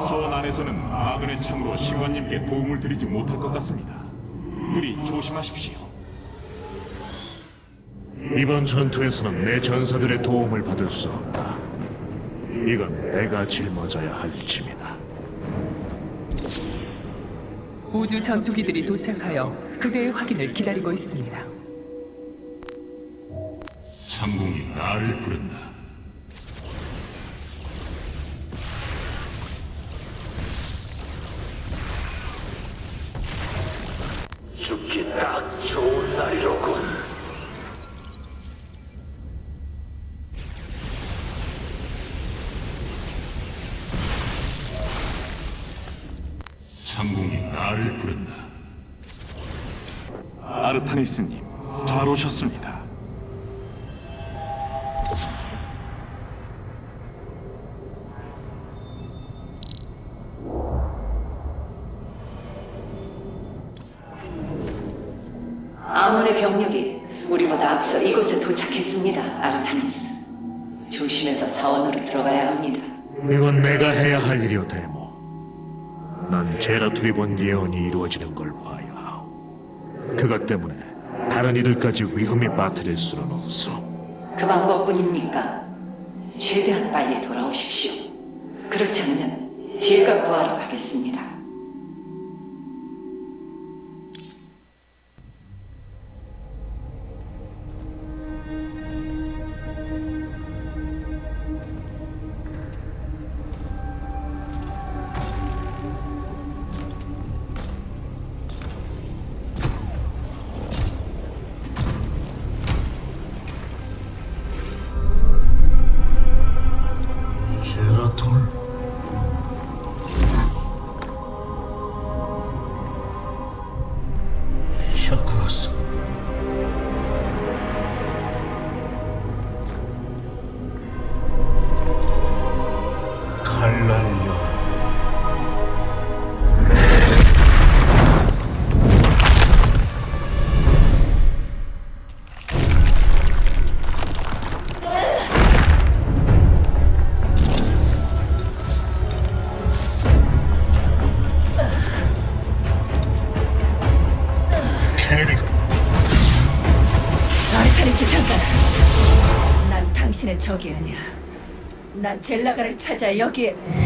서원 안에서는 아근의 창으로 신관님께 도움을 드리지 못할 것 같습니다. 부디 조심하십시오. 이번 전투에서는 내 전사들의 도움을 받을 수 없다. 이건 내가 짊어져야 할 짐이다. 우주 전투기들이 도착하여 그대의 확인을 기다리고 있습니다. 상공이 나를 부른다. 상공이 나를 부른다. 아르타니스님, 잘 오셨습니다. 난 제라툴이 본 예언이 이루어지는 걸 봐야 하오. 그것 때문에 다른 이들까지 위험에 빠뜨릴 수는 없어. 그 방법뿐입니까? 최대한 빨리 돌아오십시오. 그렇지 않으면 제가 구하러 가겠습니다. 난 젤라가를 찾아 여기에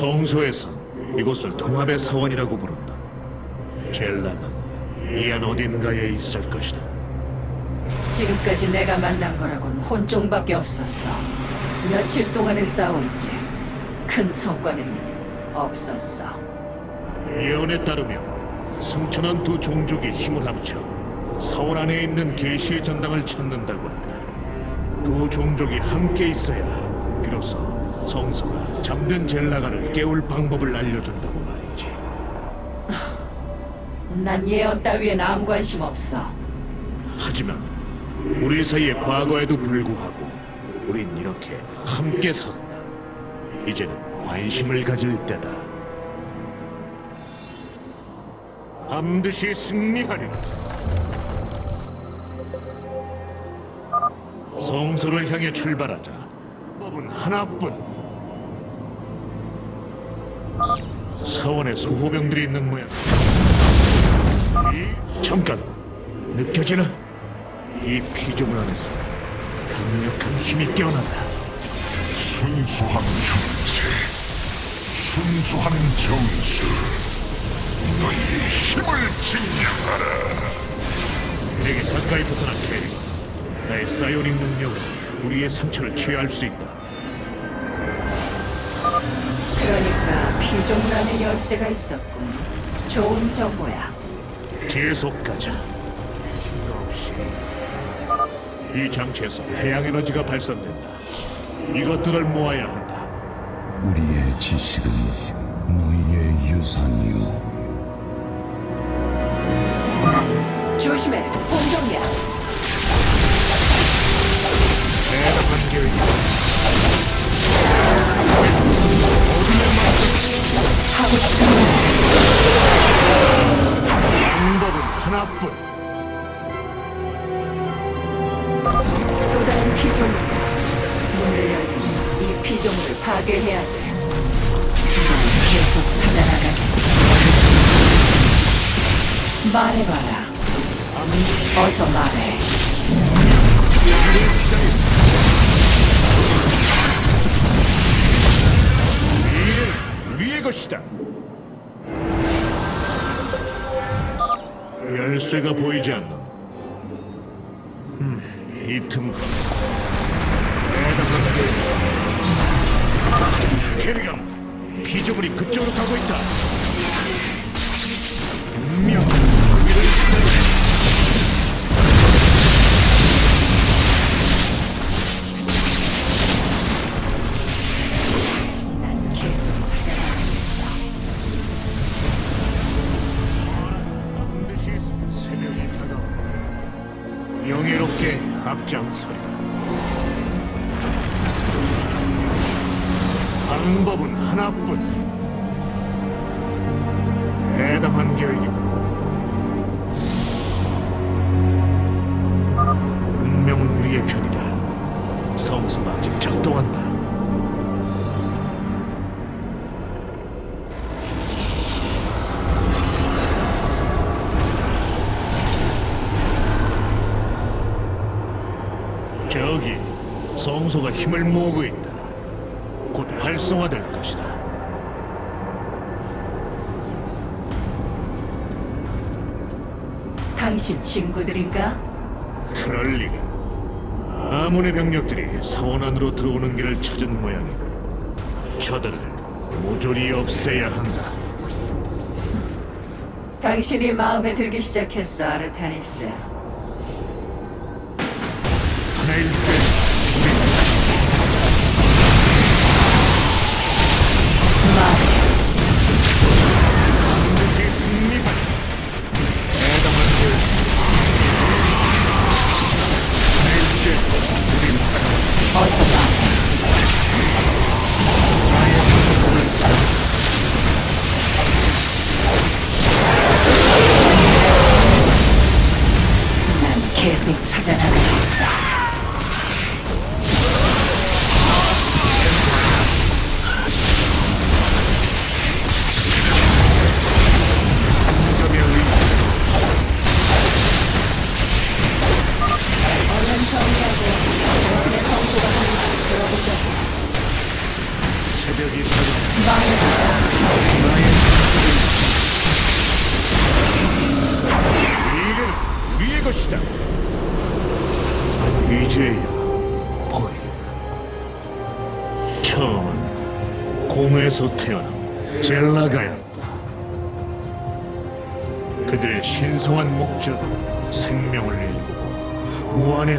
성소에선 이곳을 통합의 사원이라고 부른다. 젤라가 이안 어딘가에 있을 것이다. 지금까지 내가 만난 거라곤 혼종밖에 없었어. 며칠 동안을 싸웠지. 큰 성과는 없었어. 예언에 따르면 승천한 두 종족이 힘을 합쳐 사원 안에 있는 계시의 전당을 찾는다고 한다. 두 종족이 함께 있어야 비로소 성서가 잠든 젤라가를 깨울 방법을 알려준다고 말이지. 난 예언 따위엔 아무 관심 없어. 하지만 우리 사이의 과거에도 불구하고 우린 이렇게 함께 섰다. 이제는 관심을 가질 때다. 반드시 승리하리라. 성소를 향해 출발하자. 법은 하나뿐. 사원에 수호병들이 있는 모양. 이 잠깐 느껴지나? 이 피조물 안에서 강력한 힘이 깨어난다. 순수한 형체, 순수한 정수, 너희의 힘을 증명하라. 내게 가까이 붙어라 캐리. 나의 사이오닉 능력으로 우리의 상처를 치유할 수 있다. 그러니까 안에 열쇠가 있었군. 좋은 정보야. 계속 가자. 이 장치에서 태양 에너지가 발산된다. 이것들을 모아야 한다. 우리의 지식은 너희의 유산이요. 캐리건, 피조물이 그쪽으로 가고 있다. 분명 성서가 아직 작동한다. 저기 성소가 힘을 모으고 있다. 곧 활성화될 것이다. 당신 친구들인가? 그럴 리가. 아몬의 병력들이 사원 안으로 들어오는 길을 찾은 모양이고 저들을 모조리 없애야 한다. 당신이 마음에 들기 시작했어, 아르타니스. 하나일 때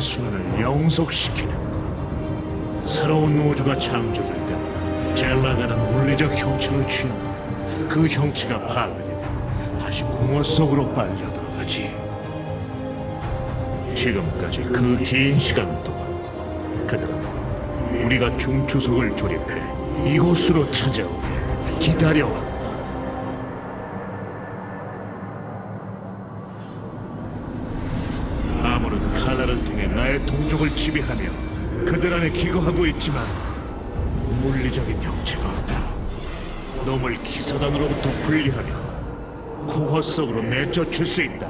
무한의 순환을 영속시키는 것. 새로운 우주가 창조될 때마다 젤라가는 물리적 형체를 취한다. 그 형체가 파괴되면 다시 공허 속으로 빨려 들어가지. 지금까지 그 긴 시간 동안 그들은 우리가 중추석을 조립해 이곳으로 찾아오길 기다려왔다. 있지만 물리적인 형체가 없다. 놈을 기사단으로부터 분리하며 코어 속으로 내쫓을 수 있다.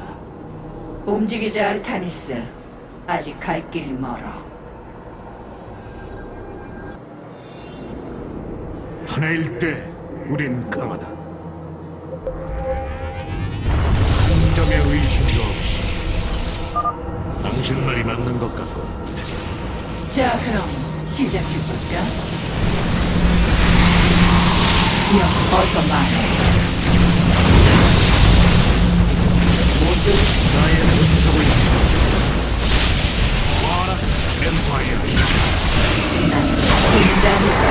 움직이자 아르타니스. 아직 갈 길이 멀어. 하나일 때 우린 강하다. 한 점의 의심도 없이 당신 말이 맞는 것 같고 자, 그럼 시작해볼까? 야, 어서 말해. 모두 나의 분석을 와라 엠파이어 인간이다.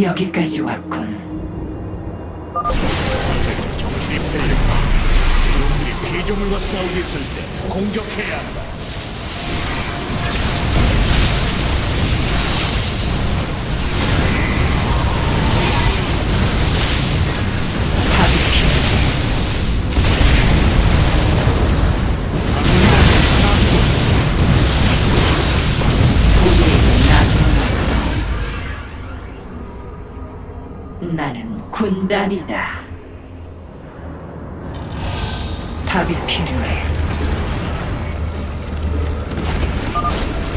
여기까지 왔군. 팔렸다. 놈들이 피조물과 싸우고 있을 때 공격해야 한다. 나는 군단이다. 답이 필요해.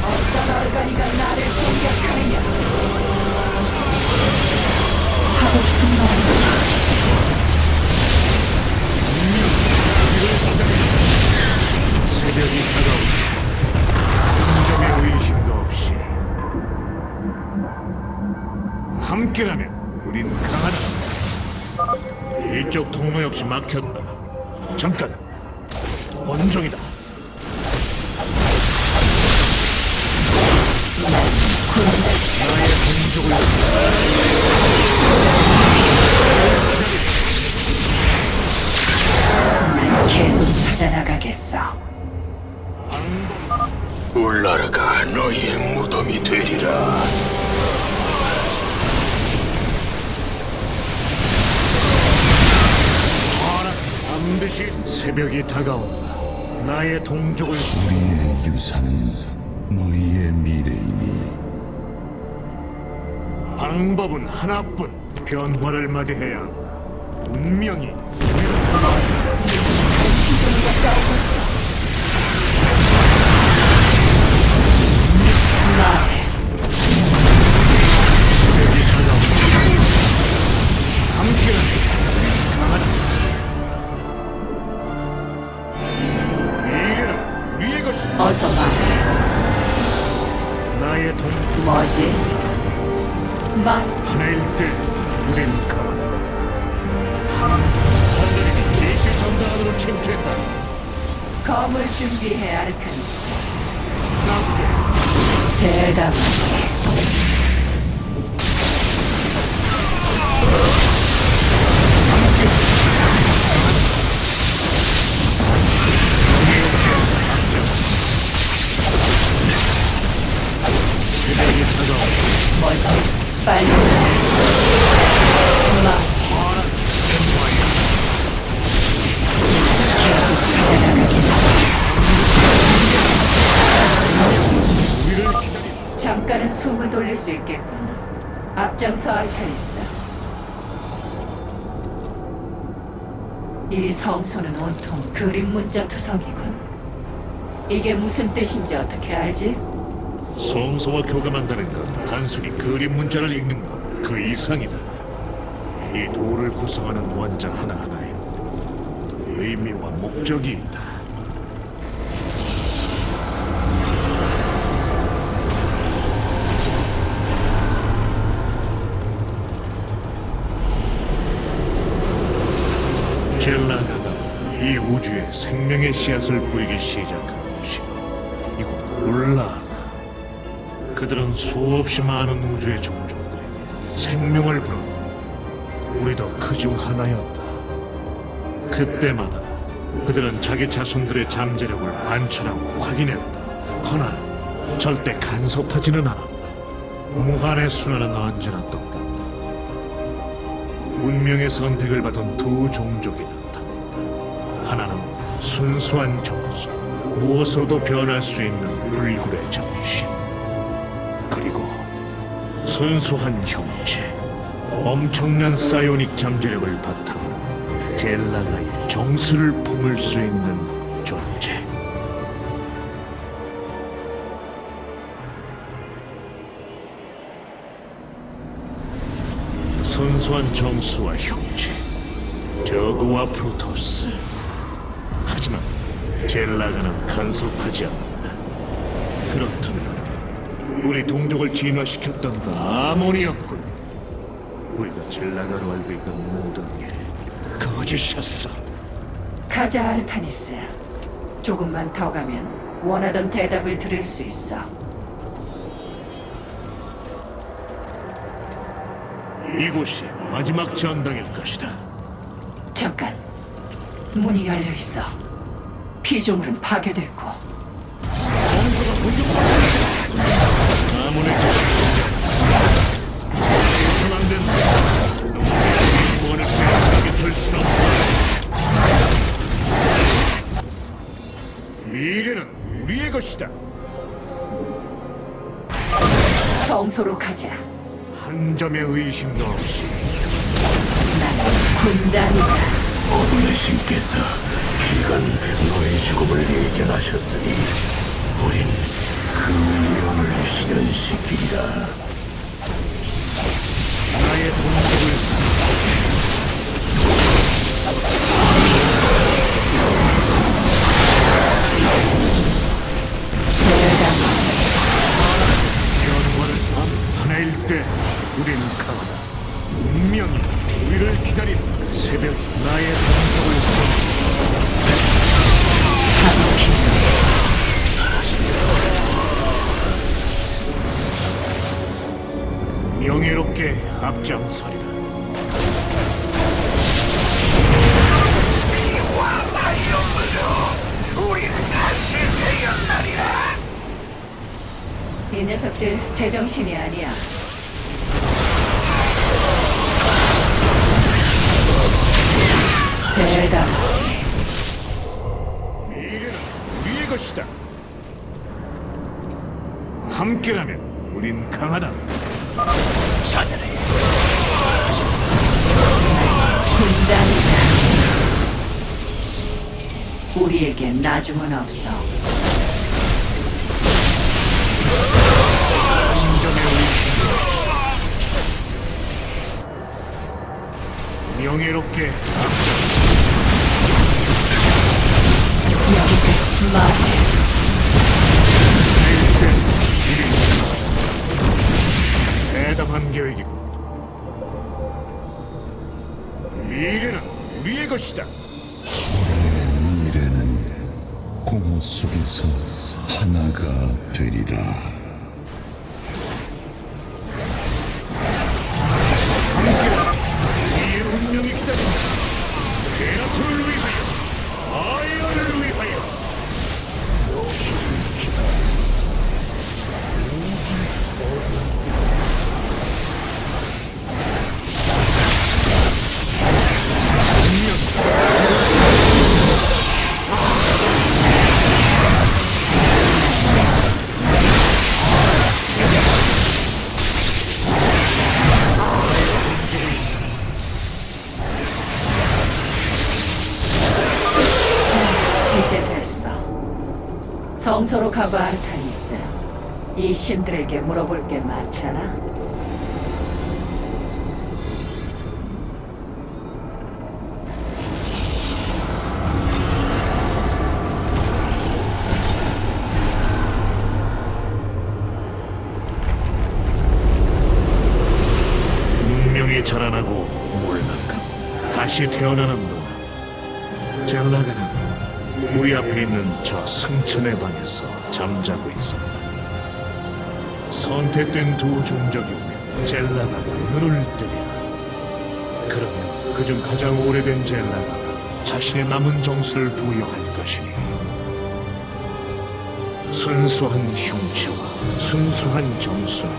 어떤 얼간이가 나를 공격하느냐? 하고 싶은 말. 새벽이 다가오고 한 점의 의심도 없이 함께라면 우린 강하다. 이쪽 통로 역시 막혔다. 잠깐 무덤이 되리라. 반드시 새벽이 다가온다. 나의 동족을 우리의 유산은 너희의 미래이니 방법은 하나뿐 변화를 맞이해야 한다. 운명이 말해. 나의 동 뭐지? 말. 하나일 때 우린 강하다. 하늘이 계시 전당 안으로 침투했다. 검을 준비해 아르카니스. 대담하게. 잠깐은 숨을 돌릴 수 있겠군. 앞장서 아르카니스. 이 성소는 온통 그림 문자 투성이군. 이게 무슨 뜻인지 어떻게 알지? 성소와 교감한다는 건 단순히 그림 문자를 읽는 것 그 이상이다. 이 돌을 구성하는 원자 하나하나에 또 의미와 목적이 있다. 젤라가가 이 우주에 생명의 씨앗을 뿌리기 시작한 곳이 이곳 울라하다. 그들은 수없이 많은 우주의 종족들에게 생명을 불어 우리도 그 중 하나였다. 그때마다 그들은 자기 자손들의 잠재력을 관찰하고 확인했다. 허나 절대 간섭하지는 않았다. 무한의 순환은 언제나 똑같다. 운명의 선택을 받은 두 종족이 나타났다. 하나는 순수한 정수, 무엇으로도 변할 수 있는 불굴의 정신. 순수한 형체, 엄청난 사이오닉 잠재력을 바탕으로 젤라가의 정수를 품을 수 있는 존재. 순수한 정수와 형체, 저그와 프로토스. 하지만 젤라가는 간섭하지 않는다. 그렇다면 우리 동족을 진화시켰던 그 아몬이었군. 우리가 젤라가로 알고 있는 모든 게 거짓이었어. 가자 아르타니스. 조금만 더 가면 원하던 대답을 들을 수 있어. 이곳이 마지막 전당일 것이다. 잠깐. 문이 열려 있어. 피조물은 파괴됐고 아몬의 전망 생각하게 될 없어. 미래는 우리의 것이다. 성소로 가자. 한 점의 의심도 없이 나는 군단이다. 어둠의 신께서 기간 너의 죽음을 예견하셨으니 우린 그 실현시키리라. 나의 동 이 녀석들 제정신이 아니야. 대담. 미래는 우리의 것이다. 함께라면 우린 강하다. 군단이다. 우리에게 나중은 없어. 명예롭게 여기까지. 대담한 계획이고 미래는 우리의 것이다. 미래는 공허 속에서 하나가 되리라. 신들에게 물어볼 게 많잖아. 운명이 자라나고 몰락하고 다시 태어나는 동안 젤라가는 우리 앞에 있는 저 승천의 방에서 잠자고 있었다. 선택된 두 종족이 오면 젤라가가 눈을 뜨리라. 그러면 그중 가장 오래된 젤라가가 자신의 남은 정수를 부여할 것이니 순수한 형체와 순수한 정수는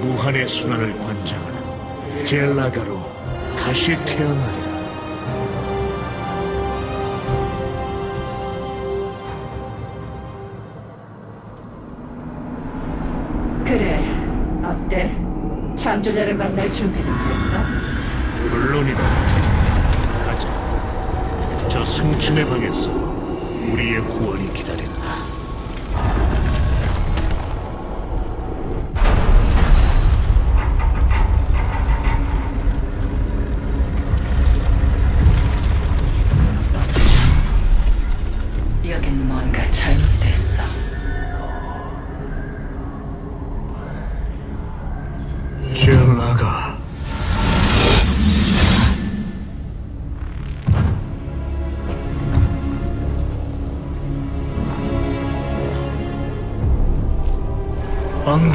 무한의 순환을 관장하는 젤라가로 다시 태어나리 창조자를 만날 준비는 됐어? 물론이다. 가자. 저 승천의 방에서 우리의 구원이 기다린다. 안